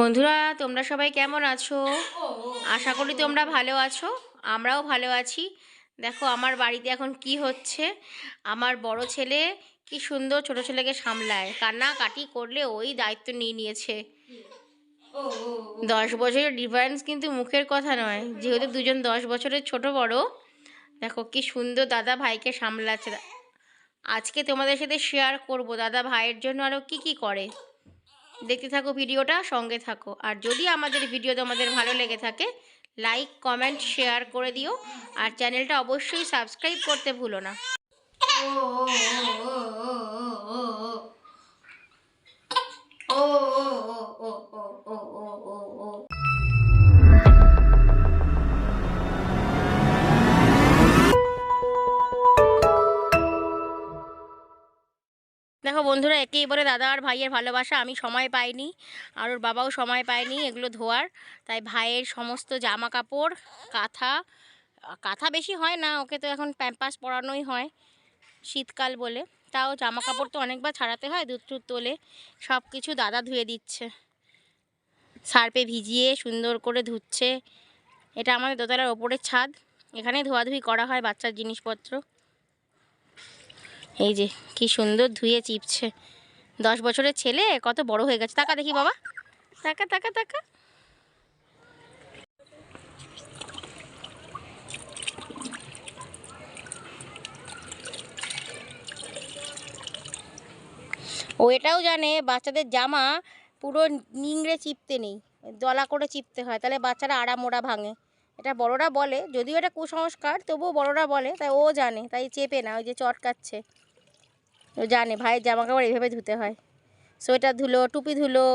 বন্ধুরা, তোমরা সবাই কেমন আছো? আশা করি তোমরা ভালো আছো, আমরাও ভালো আছি। দেখো, আমার বাড়িতে এখন কি হচ্ছে? আমার বড় ছেলে কি সুন্দর ছোট ছেলেকে সামলায়। কান্না কাটি করলে ওই দায়িত্ব নিয়ে নিয়েছে। দশ বছরের ডিফারেন্স কিন্তু মুখের কথা নয়। যেহেতু দুজন দশ বছরের ছোট বড়, দেখো কি সুন্দর দাদা ভাইকে সামলাচ্ছে। আজকে তোমাদের সাথে শেয়ার করব, দাদা ভাইয়ের জন্য আরও কি কি করে। দেখতে থাকো ভিডিওটা সঙ্গে থাকো আর যদি আমাদের ভিডিও তোমাদের ভালো লেগে থাকে লাইক কমেন্ট শেয়ার করে দিও আর চ্যানেলটা অবশ্যই সাবস্ক্রাইব করতে ভুলো না দেখো বন্ধুরা, একেই বলে দাদা আর ভাইয়ের ভালোবাসা, আমি সময় পাইনি, আর ওর বাবাও সময় পায়নি এগুলো ধোয়ার। তাই ভাইয়ের সমস্ত জামা কাপড় কাঁথা কাঁথা বেশি হয় না, ওকে তো এখন প্যাম্পাস পরানোই হয় শীতকাল বলে। তাও জামা কাপড় তো অনেকবার ছাড়াতে হয় দুধ টুধ তোলে সব কিছু দাদা ধুয়ে দিচ্ছে। সার্পে ভিজিয়ে সুন্দর করে ধুচ্ছে। এটা আমাদের দোতলার ওপরের ছাদ, এখানে ধোয়াধুয়ি করা হয় বাচ্চার জিনিসপত্র। এই যে, কি সুন্দর ধুয়ে চিপছে। দশ বছরের ছেলে, কত বড় হয়ে গেছে। তাকা দেখি বাবা। তাকা তাকা তাকা। ও এটাও জানে, বাচ্চাদের জামা পুরো নিংড়ে চিপতে নেই। দলা করে চিপতে হয়, তাহলে বাচ্চারা আড়াম ওড়া ভাঙে। এটা বড়রা বলে, যদিও এটা কুসংস্কার, তবুও বড়রা বলে, তাই ও জানে, তাই চেপে না, ওই যে চটকাচ্ছে। জানে ভাইয়ের জামা কাপড় এইভাবে ধুতে হয়। সোয়েটার ধুলো টুপি ধুলো